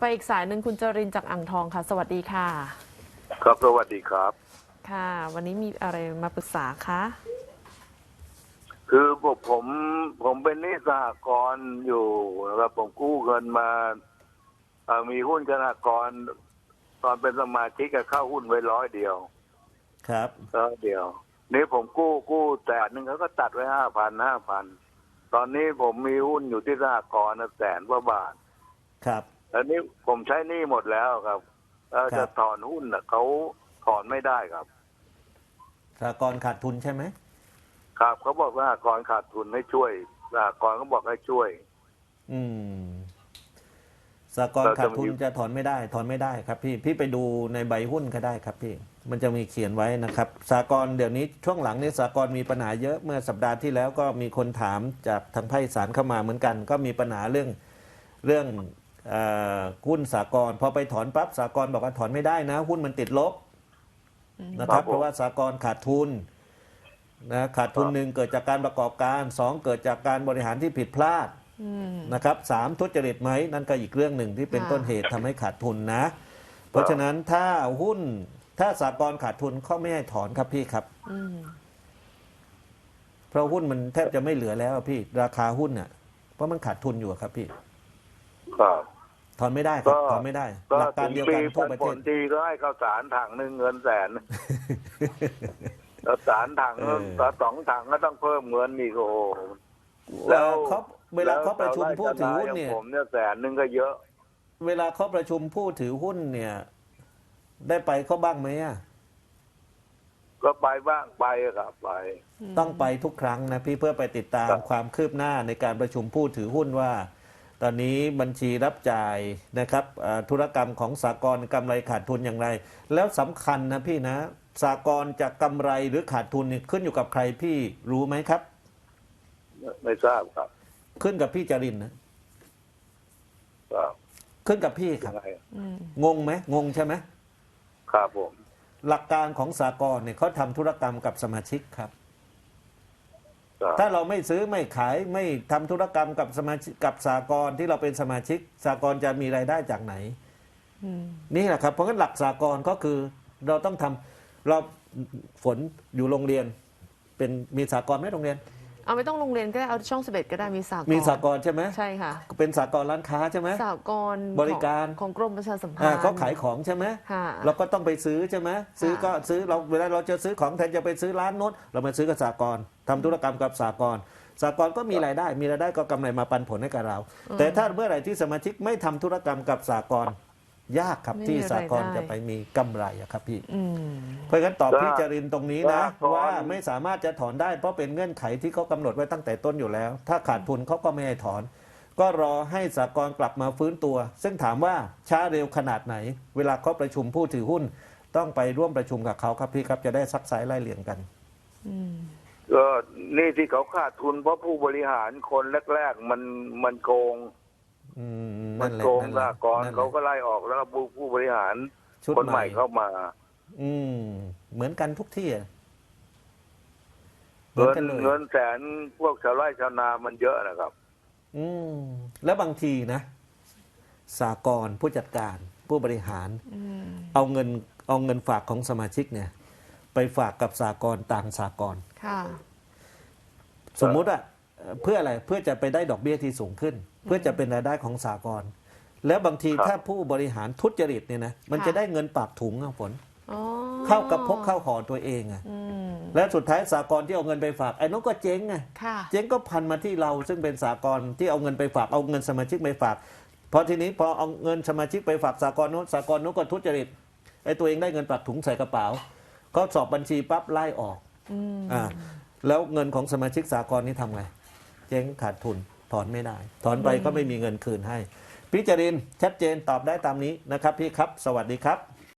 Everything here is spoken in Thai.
ไปอีกสายหนึ่งคุณจรินจากอ่างทองค่ะ สวัสดีค่ะ ครับสวัสดีครับ ค่ะ วันนี้มีอะไรมาปรึกษาคะคือผมผมผมเป็นหนี้สหกรณ์อยู่แล้วผมกู้เงินมาเอ่อมีหุ้นธนากรณ์ตอนเป็นสมาชิกก็เข้าหุ้นไว้ร้อยเดียวครับ ร้อยเดียว นี่ผมกู้กู้แต่หนึ่งเขาก็ตัดไว้ห้าพันห้าพันตอนนี้ผมมีหุ้นอยู่ที่สหกรณ์น่ะแสนกว่าบาท ครับ อันนี้ผมใช้หนี้หมดแล้วครับเอ่อครัจะบ ถอนหุ้นน่ะเขาถอนไม่ได้ครับสากรณ์ขาดทุนใช่ไหมครับเขาบอกว่าสหกรณ์ขาดทุนให้ช่วยสหกรณ์เขาบอกให้ช่วย อืมสากรณ์เราจะ ขาดทุนมีจะถอนไม่ได้ ถอนไม่ได้ครับพี่ พี่ไปดูในใบหุ้นก็ได้ครับพี่ มันจะมีเขียนไว้นะครับสากรณ์เดี๋ยวนี้ช่วงหลังนี้สากรณ์มีปัญหาเยอะเมื่อสัปดาห์ที่แล้วก็มีคนถามจากทางภาคอีสานเข้ามาเหมือนกัน ก็มีปัญหาเรื่องเรื่องเอ่อ หุ้นสากรณ์พอไปถอนปั๊บสากรณ์บอกว่าถอนไม่ได้นะ หุ้นมันติดลบนะคครัรับบผมเพราะว่าสากรณ์ขาดทุนนะขาดทุนหนึ่งเกิดจากการประกอบการสองเกิดจากการบริหารที่ผิดพลาดอืมนะครับสามทุจริตไหมนั่นก็อีกเรื่องหนึ่งที่เป็นค่ะต้นเหตุทำให้ขาดทุนนะ เพราะฉะนั้นถ้าหุ้นถ้าสากลขาดทุนเขาไม่ให้ถอนครับพี่ครับอืมเพราะหุ้นมันแทบจะไม่เหลือแล้วอะพี่ ราคาหุ้นน่ะ เพราะมันขาดทุนอยู่อะครับพี่ ครับ ถอนไม่ได้ครับก็ถอนไม่ได้ก็หลักกาถึรงเดียวปีกันทั่ปัวนประผเทลศทีก็ให้ข้าวสารถังหนึ่งเงินแสนข้าวสารถังเออแล้วสองถังก็ต้องเพิ่มเงินอีกโอ้โหเวลาเขาเวลาเขาประชุมผู้ถือหุ้นแล้วเนี่ยผมเนี่ยแสนหนึ่งก็เยอะ เวลาเขาประชุมผู้ถือหุ้นเนี่ย ได้ไปเขาบ้างไหมอะก็ไปบ้างไปอะครับไป ต้องไปทุกครั้งนะพี่เพื่อไปติดตามครับความคืบหน้าในการประชุมผู้ถือหุ้นว่า ตอนนี้บัญชีรับจ่ายนะครับอ่าธุรกรรมของสากลกำไรขาดทุนอย่างไร แล้วสำคัญนะพี่นะสากลจะกำไรหรือขาดทุนเนี่ยขึ้นอยู่กับใครพี่รู้ไหมครับ ไม่ทราบครับ ขึ้นกับพี่จรินนะครับขึ้นกับพี่คยัรับงไงอืมงงไหมงงใช่ไหมครับผมหลักการของสากลเนี่ยเขาทำธุรกรรมกับสมาชิกครับครับ ถ้าเราไม่ซื้อไม่ขายไม่ทำธุรกรรมกับสมาชิกกับสากลที่เราเป็นสมาชิกสากลจะมีรายได้จากไหนอืมนี่แหละครับ เพราะงั้นหลักสากลก็คือเราต้องทำเราฝนอยู่โรงเรียน เป็นมีสากลไหมโรงเรียน เอาไม่ต้องโรงเรียนก็ได้เอาช่องสิบเอ็ดก็ได้มีสากลมีสากลใช่ไหมใช่ค่ะ เป็นสากลร้านค้าใช่ไหมสากลบริการของของกรมประชาสัมพันอ่าธ์เขาขายของใช่ไหมค่ะเราก็ต้องไปซื้อใช่ไหมซื้อก็ค่ะซื้อเราเวลาเราจะซื้อของแทนจะไปซื้อร้านโน้นเรามาซื้อกับสากลทำธุรกรรมกับสากลสากลก็มีรายได้มีรายได้ก็กำไรมาปันผลให้กับเรา แต่ถ้าเมื่อไหร่ที่สมาชิกไม่ทำธุรกรรมกับสากล ยากครับที่สากลจะไปมีกำไรอะครับพี่อืมเพราะฉะนั้นตอบพี่จรินตรงนี้นะก็ถอนว่าไม่สามารถจะถอนได้เพราะเป็นเงื่อนไขที่เขากำหนดไว้ตั้งแต่ต้นอยู่แล้ว ถ้าขาดทุนเขาก็ไม่ให้ถอน ก็รอให้สากลกลับมาฟื้นตัว ซึ่งถามว่าช้าเร็วขนาดไหน เวลาเขาประชุมผู้ถือหุ้น ต้องไปร่วมประชุมกับเขาครับพี่ครับจะได้ซักไซไล่เลี่ยงกันอืมก็นี่ที่เขาขาดทุนเพราะผู้บริหารคนแรก ๆ มันมันโกงอื มมันั่นนแหละโกงนั่นสแหละหกรณ์นั่นแหละเขาก็ไล่ออกแล้วก็ผู้ผู้บริหารชุดคนใหม่เข้ามา อืม เหมือนกันทุกที่อะเหมือเงินนกันเลยเงินแสนพวกชาวไร่ชาวนามันเยอะนะครับ อืม แล้วบางทีนะสากลผู้จัดการผู้บริหารอืมเอาเงินเอาเงินฝากของสมาชิกเนี่ย ไปฝากกับสากลต่างสากลค่ะสมมุติอะ เอ่อเพื่ออะไรเพื่อจะไปได้ดอกเบี้ยที่สูงขึ้น เพื่อจะเป็นรายได้ของสากลแล้วบางทีครับถ้าผู้บริหารทุจริตเนี่ยนะมันค่ะจะได้เงินปากถุงอะฝนอ๋อเข้ากับพกเข้าห่อตัวเองอะอืมแล้วสุดท้ายสากลที่เอาเงินไปฝากไอ้น้องก็เจ๊งไงค่ะเจ๊งก็พันมาที่เราซึ่งเป็นสากลที่เอาเงินไปฝากเอาเงินสมาชิกไปฝากพอทีนี้พอเอาเงินสมาชิกไปฝากสากลนู้นสากลนู้นก็ทุจริตไอ้ตัวเองได้เงินปากถุงใส่กระเป๋าก็สอบบัญชีปั๊บไล่ออกอืมอ่าแล้วเงินของสมาชิกสากลนี่ทำไง เจ๊งขาดทุนถอนไม่ได้ ถอนไปก็ไม่มีเงินคืนให้พี่จรินชัดเจนตอบได้ตามนี้นะครับพี่ครับ สวัสดีครับ